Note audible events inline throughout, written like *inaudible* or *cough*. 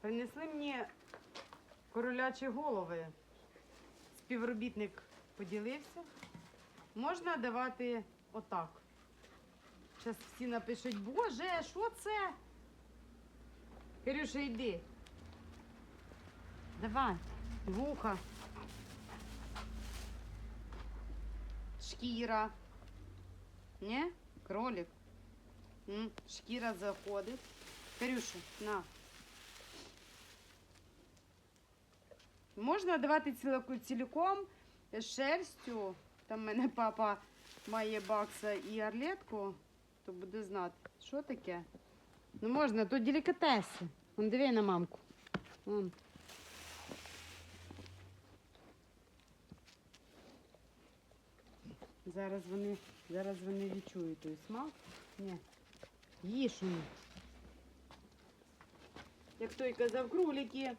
Принесли мені королячі голови. Співробітник поділився. Можна давати отак. Зараз всі напишуть, боже, що це? Кирюша, йди. Давай, вуха. Шкіра. Ні? Кролик. Шкіра заходить. Кирюша, на. Можна давати ціліком шерстю. Там в мене папа має бакса і орлетку, то буде знати, що таке. Ну можна, то делікатеси. Вон диви на мамку. Вон. Зараз вони, зараз вони відчують той смак. Ні. Їж. Як той казав, кролики.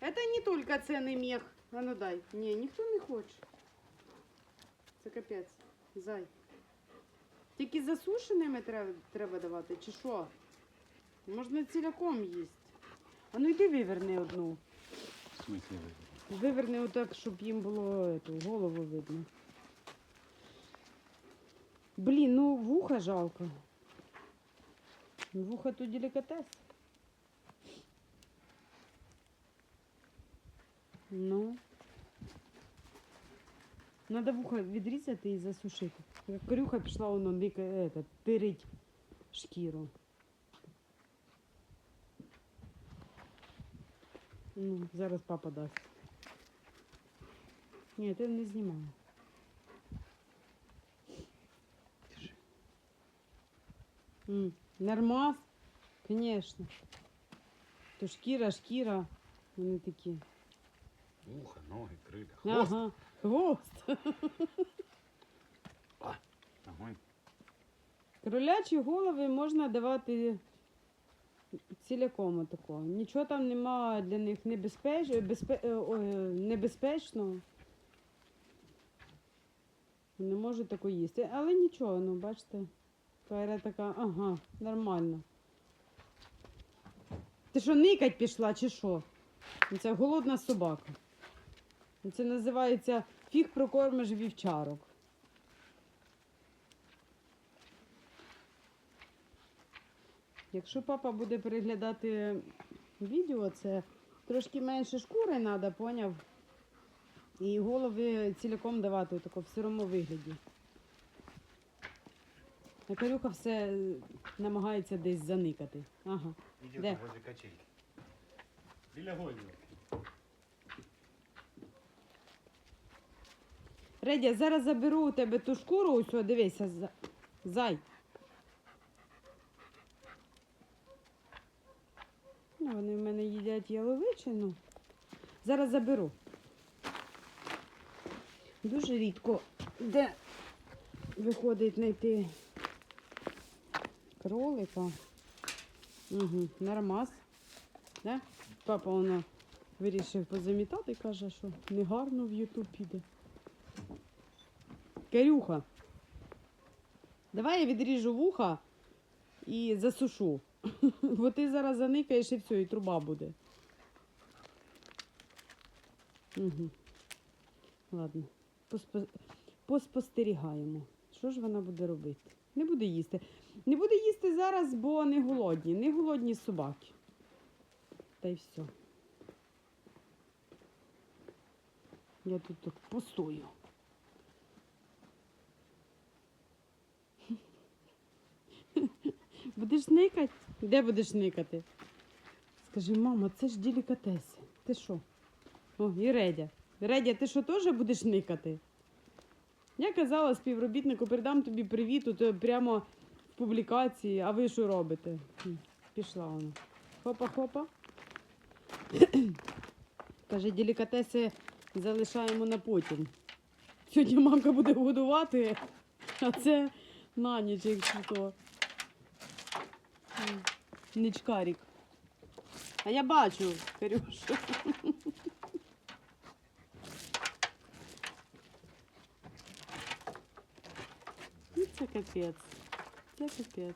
Это не только ценный мех. А ну дай. Ні, ніхто не хоче. Це капець. Зай. Тільки засушеними треба, треба давати, чи що? Можна ціляком їсти. А ну йди виверни одну. В смысле ви? Виверни отак, щоб їм було эту, голову видно. Блін, ну вуха жалко. Вуха то делікатес. Ну. Надо вуха відрізати і засушити. Як Корюха пішла воно это, тирить шкіру. Ну, зараз папа дасть. Ні, ти не знімаю. Нормас, звісно. То шкіра, шкіра. Вони такі. Вуха, ноги, крылья, хвост. Ага, хвост. Огонь. *laughs* Кролячі голови можна давати ціляком такого. Нічого там немає для них небезпеч... безпе... е, ой, небезпечного. Не можуть тако їсти. Але нічого, ну бачите. Кайра така, ага, нормально. Ти що, никать пішла, чи що? Це голодна собака. Це називається фіг прокормиш вівчарок. Якщо папа буде переглядати відео, це трошки менше шкури треба, поняв? І голови цілком давати тако в сирому вигляді. А Карюха все е, намагається десь заникати. Ага. Да. там возле качельки. Біля гольні. Редя, зараз заберу у тебе ту шкуру, ось, дивися, зай. Ну, вони в мене їдять яловичину. Зараз заберу. Дуже рідко де виходить знайти кролика. Угу, нормас. Да? Папа воно вирішив позамітати, каже, що негарно в Ютуб піде. Карюха, давай я відріжу вуха і засушу. *laughs* Бо ти зараз заникаєш і все, і труба буде. Угу. Ладно, Поспо... поспостерігаємо. Що ж вона буде робити? Не буде їсти. Не буде їсти зараз, бо не голодні. Не голодні собаки. Та й все. Я тут так постою. Будеш никати? Де будеш никати? Скажи, мама, це ж делікатеси. Ти що? О, і Редя. Редя, ти що теж будеш никати? Я казала співробітнику, передам тобі привіт, тут прямо в публікації, а ви що робите? Пішла вона. Хопа-хопа. *clears throat* Каже, делікатеси залишаємо на потім. Сьогодні мамка буде годувати, а це на ніч, якщо то. М, Ничкарик. А я бачу, Карюш. *laughs* Ну, Це капець. Це капець.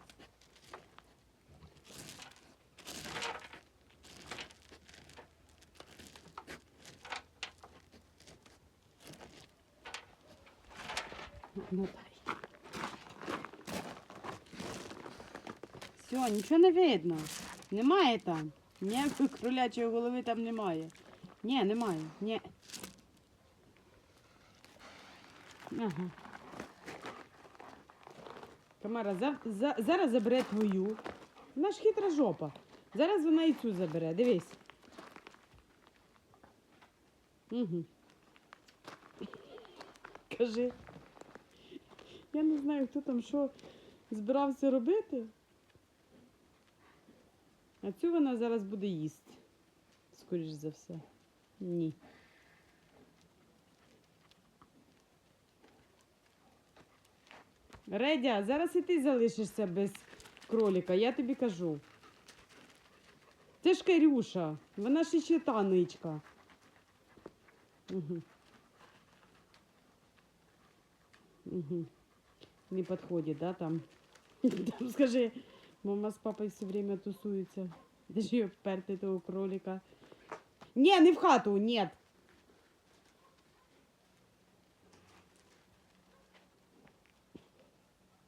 Ну дай. Все, нічого не видно. Немає там. Ніякої *laughs* кролячої голови там немає. Ні, немає. Ні. Ага. Тамара, за, за, зараз забере твою. Вона ж хитра жопа. Зараз вона і цю забере. Дивись. Угу. Кажи. Я не знаю, хто там що збирався робити. А цю вона зараз буде їсти. Скоріш за все. Ні. Редя, зараз і ти залишишся без кроліка, я тобі кажу. Це ж Карюша, вона ж іще та ничка. Угу. Угу. Не підходить, да, там? *laughs* Там скажи, мама з папою все время тусуються. Де ж її вперти того кролика? Ні, не в хату, ні.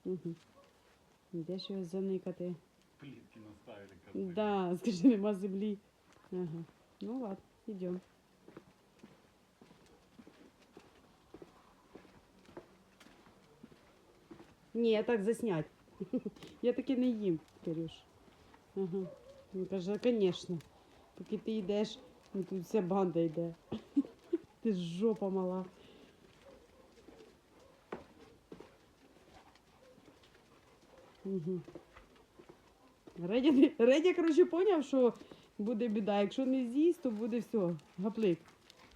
Угу. Де ж його заникати? Плитки наставили. козлы. Да, *laughs* скажи, нема землі. Ага. Ну ладно, йдем. Ні, так заснять. *laughs* Я таки не їм, Кирюш. Ага. Він каже, звісно. Поки ти йдеш, ну, тут вся банда йде. *laughs* Ти ж жопа мала. Угу. Редя, Редя, коротше, поняв, що буде біда. Якщо не з'їсть, то буде все. Гаплик.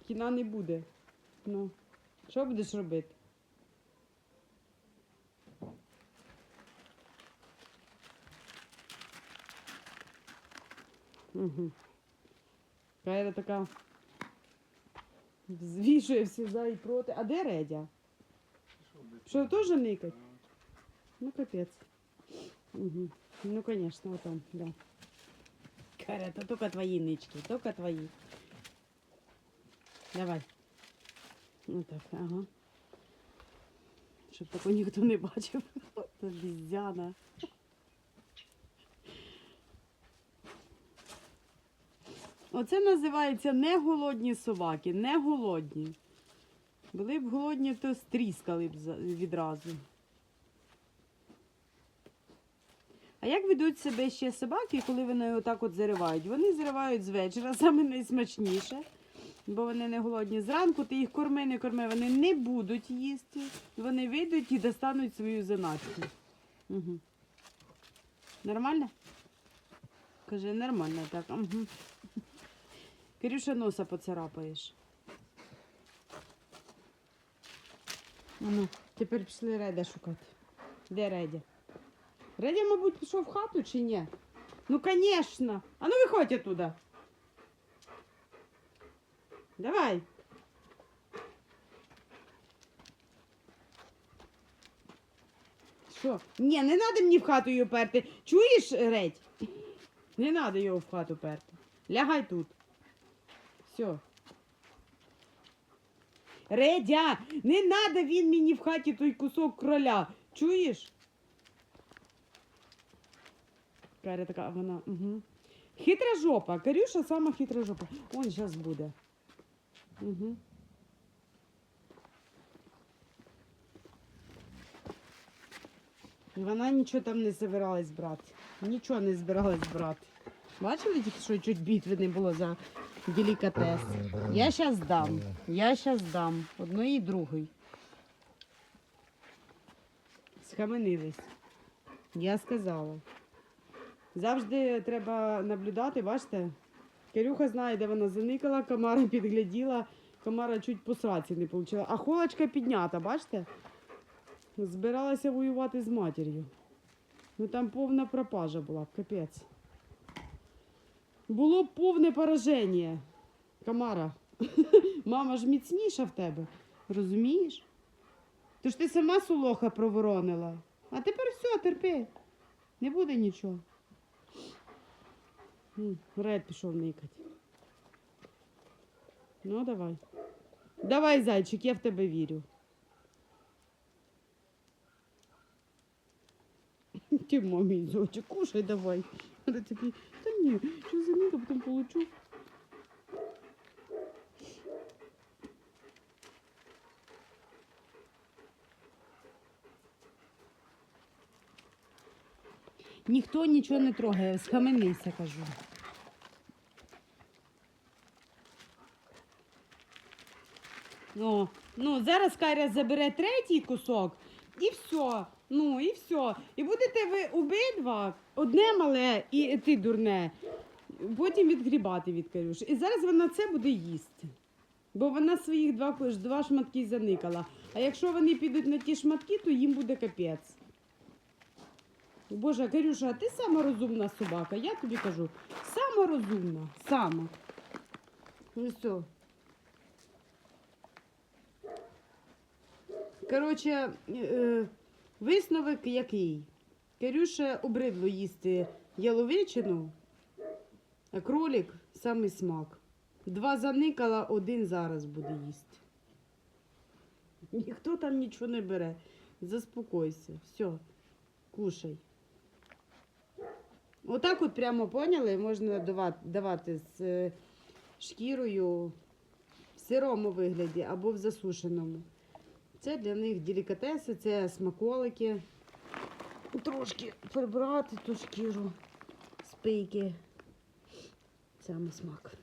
Кіна не буде. Ну, що будеш робити? Угу. Кайра така звішує всі за і проти. А де Редя? Що, теж никать? Ну, капець. Угу. Ну, вот он, да. Каря, это только твои нычки, только твои. Давай. Вот так, ага. Щоб такого ніхто не бачив. *laughs* Це обізяна. Оце називається не голодні собаки, не голодні. Були б голодні, то стріскали б відразу. А як ведуть себе ще собаки, коли вони отак от заривають? Вони заривають з вечора, *laughs* саме найсмачніше, бо вони не голодні. Зранку ти їх корми, не корми, вони не будуть їсти. Вони вийдуть і достануть свою заначку. Угу. Нормально? Каже, нормально так. Угу. Кирюша носа поцарапаєш. Ну, тепер пішли Редя шукати. Де Редя? Редя, мабуть, пішов в хату чи ні? Ну, звісно. А ну виходь оттуда. Давай. Що? Ні, не треба мені в хату її перти. Чуєш, Редь? Не треба його в хату перти. Лягай тут. Все. Редя, не треба він мені в хаті той кусок кроля. Чуєш? Каря така, вона. Угу. Хитра жопа. Карюша сама хитра жопа. Он зараз буде. Угу. Вона нічого там не збиралась брати. Нічого не збиралась брати. Бачили тільки, що чуть битви не було за делікатес. Я зараз дам. Я зараз дам. Одної і другої. Схаменились. Я сказала. Завжди треба наблюдати, бачите? Кирюха знає, де вона заникала, комара підгляділа, комара чуть по сраці не отримала. А холочка піднята, бачите? Збиралася воювати з матір'ю. Ну там повна пропажа була, капець було повне пораження. Камара, *laughs* мама ж міцніша в тебе, розумієш? Тож ти сама солоха проворонила. А тепер все, терпи, не буде нічого. Ред пішов никати. Ну, давай. Давай, зайчик, я в тебе вірю. *laughs* Ти мамі, зайчик, кушай давай. Вона такий, та ні, що за ніка, потім получу. Ніхто нічого не трогає, схаменися, кажу. О, ну, зараз Каря забере третій кусок і все. Ну, і все. І будете ви обидва, одне мале і ти дурне, потім відгрібати від Карюші. І зараз вона це буде їсти. Бо вона своїх два, два шматки заникала. А якщо вони підуть на ті шматки, то їм буде капець. Боже, Карюша, ти сама розумна собака, я тобі кажу. Сама розумна, сама. Ну все. Коротше, е, висновок який? Карюша обридло їсти яловичину, а кролик самий смак. Два заникала, один зараз буде їсти. Ніхто там нічого не бере. Заспокойся. Все, кушай. Отак от прямо поняли, можна давати, давати з е, шкірою в сирому вигляді або в засушеному. Це для них делікатеси, це смаколики. Трошки прибрати ту шкіру, спийки. Саме смак.